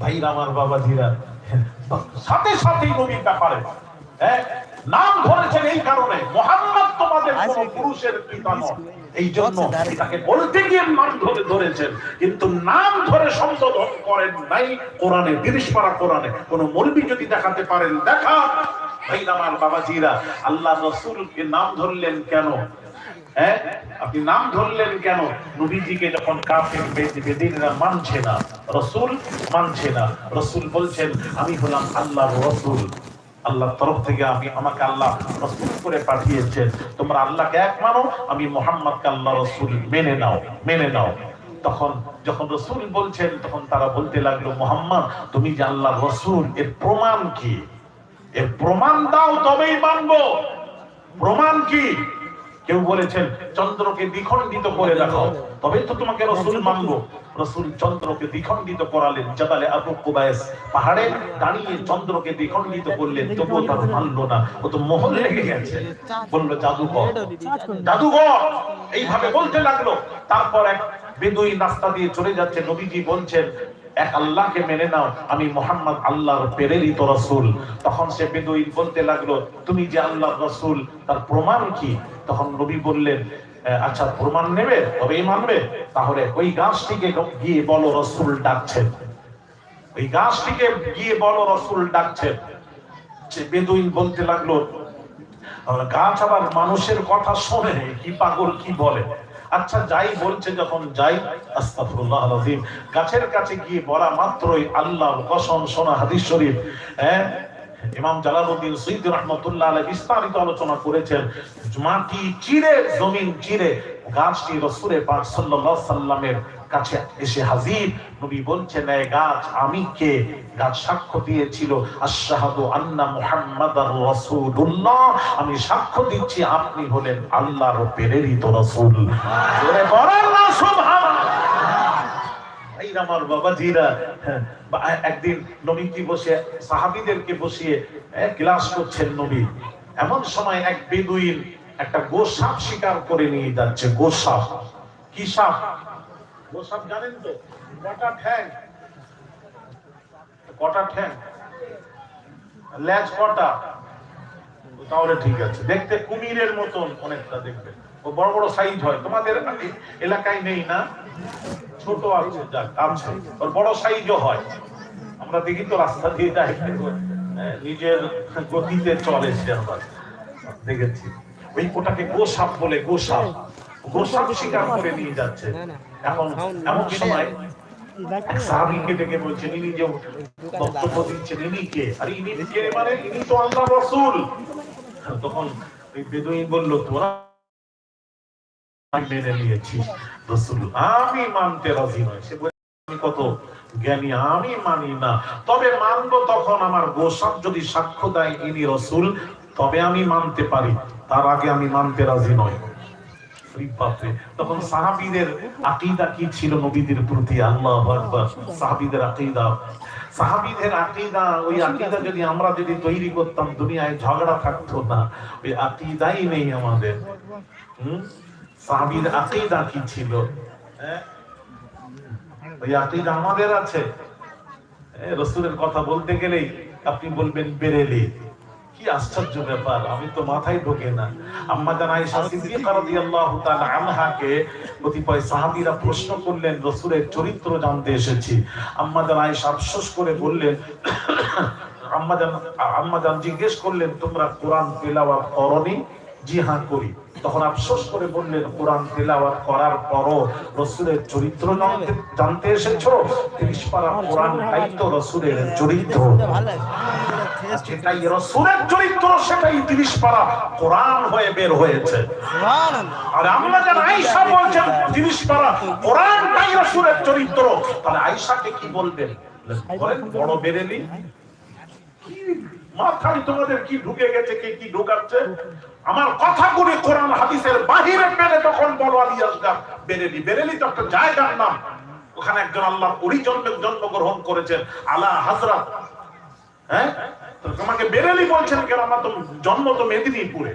ভাইরা আমার বাবা ধীরা সাথে সাথেই নবীর ব্যাপারে। নাম ধরেছেন এই কারণে। মোহাম্মদ তোমাদের কোন পুরুষের পিতা নয়। এই জন্য তাকে বলতে গিয়ে নাম ধরে ধরেছেন। কিন্তু নাম ধরে সম্বোধন করেন নাই কোরআনে তিরিশ পারা কোরআনে। কোন যদি দেখাতে পারেন দেখা। ভাই আমার বাবাজিরা, আল্লাহ রসুলকে নাম ধরলেন কেন? হ্যাঁ? আপনি নাম ধরলেন কেন? নবীজিকে যখন কাফের বেদিনরা মানছে না, রসুল মানছে না, রসুল বলছেন, আমি হলাম আল্লাহ রসুল। আল্লাহর তরফ থেকে আমি আমাকে আল্লাহ রসুল করে পাঠিয়েছেন। তোমরা আল্লাহকে এক মানো, আমি মোহাম্মদকে আল্লাহ রসুল মেনে নাও মেনে নাও। তখন যখন রসুল বলছেন, তখন তারা বলতে লাগল, মোহাম্মদ, তুমি যে আল্লাহ রসুল, এর প্রমাণ কি? প্রমাণ দাও, তবেই মানবো। প্রমাণ কি? কেউ বলেছেন, চন্দ্রকে দ্বিখণ্ডিত করে দেখাও। তবে তো তোমাকে রসুল মানবো। রসুল চন্দ্রকে দ্বিখণ্ডিত করালেন জাবালে আবু পাহাড়ে দাঁড়িয়ে চন্দ্রকে দ্বিখণ্ডিত করলেন। তবুও তার মানলো না। ও তো মোহন লেগে গেছে। বলল জাদুকর জাদুঘর! এইভাবে বলতে লাগল। তারপর এক বেদুই রাস্তা দিয়ে চলে যাচ্ছে। নবীজি বলছেন এক আল্লাহকে মেনে নাও, আমি মোহাম্মদ আল্লাহর প্রেরিত রসুল। তখন সে বেদুই বলতে লাগল, তুমি যে আল্লাহ রসুল, তার প্রমাণ কি? তখন নবী বললেন আচ্ছা প্রমাণ নেবে তবেই মানবে? তাহলে ওই গাছটিকে গিয়ে বলো রসুল ডাকছেন ওই গাছটিকে গিয়ে বলো রসুল ডাকছেন সে বেদুইন বলতে লাগল গাছ আবার মানুষের কথা শোনে, কি পাগল, কি বলে? আচ্ছা যাই বলছে যখন যাই আস্তাফুল্লাহ গাছের কাছে গিয়ে বলা মাত্রই আল্লাহ কসম সোনা হাদিস শরীফ। হ্যাঁ ইমাম জালালউদ্দিন সৈয়দ রাহমাতুল্লাহ আলাইহি বিস্তারিত আলোচনা করেছেন মাটি চিরে, জমিন চিরে? গাছটি রাসূলের পাক সাল্লাল্লাহু সাল্লামের কাছে এসে হাজির। নবী বলছেন এই গাছ আমি কে? গাছ সাক্ষ্য দিয়েছিল, আশহাদু আন্না মুহাম্মাদার রাসূলুল্লাহ। আমি সাক্ষ্য দিচ্ছি, আপনি হলেন আল্লাহর প্রেরিত রাসূল। জোরে বলেন আমার বাবাজিরা হ্যাঁ, বা একদিন নবীজি বসে সাহাবীদেরকে বসিয়ে হ্যাঁ, ক্লাস করছেন নবী। এমন সময় এক বেদুইন একটা গোসাপ শিকার করে নিয়ে যাচ্ছে গোসাপ। কি সাপ? গোসাপ জানেন তো? কটা ঠ্যাং? কটা ঠ্যাং? লেজ কটা? তাহলে ঠিক আছে। দেখতে কুমিরের মতন অনেকটা দেখবে ও বড় বড় সাইজ হয়। তোমাদের এলাকায় নেই না? ছোট আছে আছে ওর বড় সাইজও হয়। আমরা দেখি তো রাস্তা দিয়ে যাই নিজের গতিতে চলে সে দেখেছি। ওই ওটাকে গোসাপ বলে গোসাপ। গোসাপ শিকার করে নিয়ে যাচ্ছে। এখন এমন সময় এক সাহাবীকে ডেকে বলছেন ইনি যে বক্তব্য দিচ্ছেন ইনি কে? আর ইনি কে মানে? ইনি তো আল্লাহ রসুল। তখন ওই বেদুইন বলল তোরা মেনে নিয়েছি। আমি মানতে রাজি নয় সে কত জ্ঞানী, আমি মানি না। তবে মানবো তখন আমার যদি সাক্ষ্য দেয় ইনি রসুল, তবে আমি মানতে পারি। তার আগে আমি মানতে রাজি নয় তখন সাহাবীদের আকীদা কি ছিল নবীদের প্রতি? আল্লাহ সাহাবিদের সাহাবিদের সাহাবীদের আকীদা, ওই আকীদা যদি আমরা যদি তৈরি করতাম, দুনিয়ায় ঝগড়া থাকতো না। ওই আকীদাই নেই আমাদের। হুম? সাহাবীর আকীদা কি ছিল? হ্যাঁ? ওই আকীদা আমাদের আছে। রসুলের কথা বলতে গেলেই আপনি বলবেন, বেরেলি। কি আশ্চর্য ব্যাপার, আমি তো মাথায় ঢোকে না। আম্মা জান আয়েশা রাদিয়াল্লাহু তাআলা আনহাকে কতিপয় সাহাবীরা প্রশ্ন করলেন, রসূলের চরিত্র জানতে এসেছি। আম্মা জান আয়েশা করে বললেন, আম্মা জান আম্মা জান জিজ্ঞেস করলেন, তোমরা কোরআন তেলাওয়াত করনি? জি হ্যাঁ করি। তখন আফসোস করে বললেন কোরআন তেলাওয়াত করার পরও রসুলের চরিত্র জানতে এসেছ? তিরিশ পারা কোরআনটাই তো রসুলের চরিত্র। রসুলের চরিত্র সেটাই তিরিশ পারা কোরআন হয়ে বের হয়েছে। আর আমরা যেন আইসা বলছেন তিরিশ পারা কোরআনটাই রসুলের চরিত্র। তাহলে আইসাকে কি বলবেন? বড় বেরেলি। কি মাথায় তোমাদের কি ঢুকে গেছে কে কি ঢুকাচ্ছে? আমার কথাগুলি কোরআন হাদিসের বাহিরে পেলে তখন বলো আলী আসগার বেরেলি বেরেলি তো একটা জায়গার নাম। ওখানে একজন আল্লাহ ওরই জন্মে জন্মগ্রহণ করেছেন আলা হাজরাত। হ্যাঁ? তোমাকে বেরেলি বলছেন কেন? আমার তো জন্ম তো মেদিনীপুরে।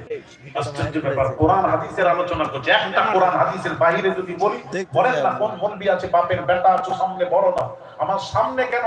আশ্চর্য ব্যাপার কোরআন হাদিসের আলোচনা করছে। একটা কোরআন হাদিসের বাহিরে যদি বলি বলেন না কোন মন্দির আছে বাপের বেটা আছো সামনে বড় না। আমার সামনে কেন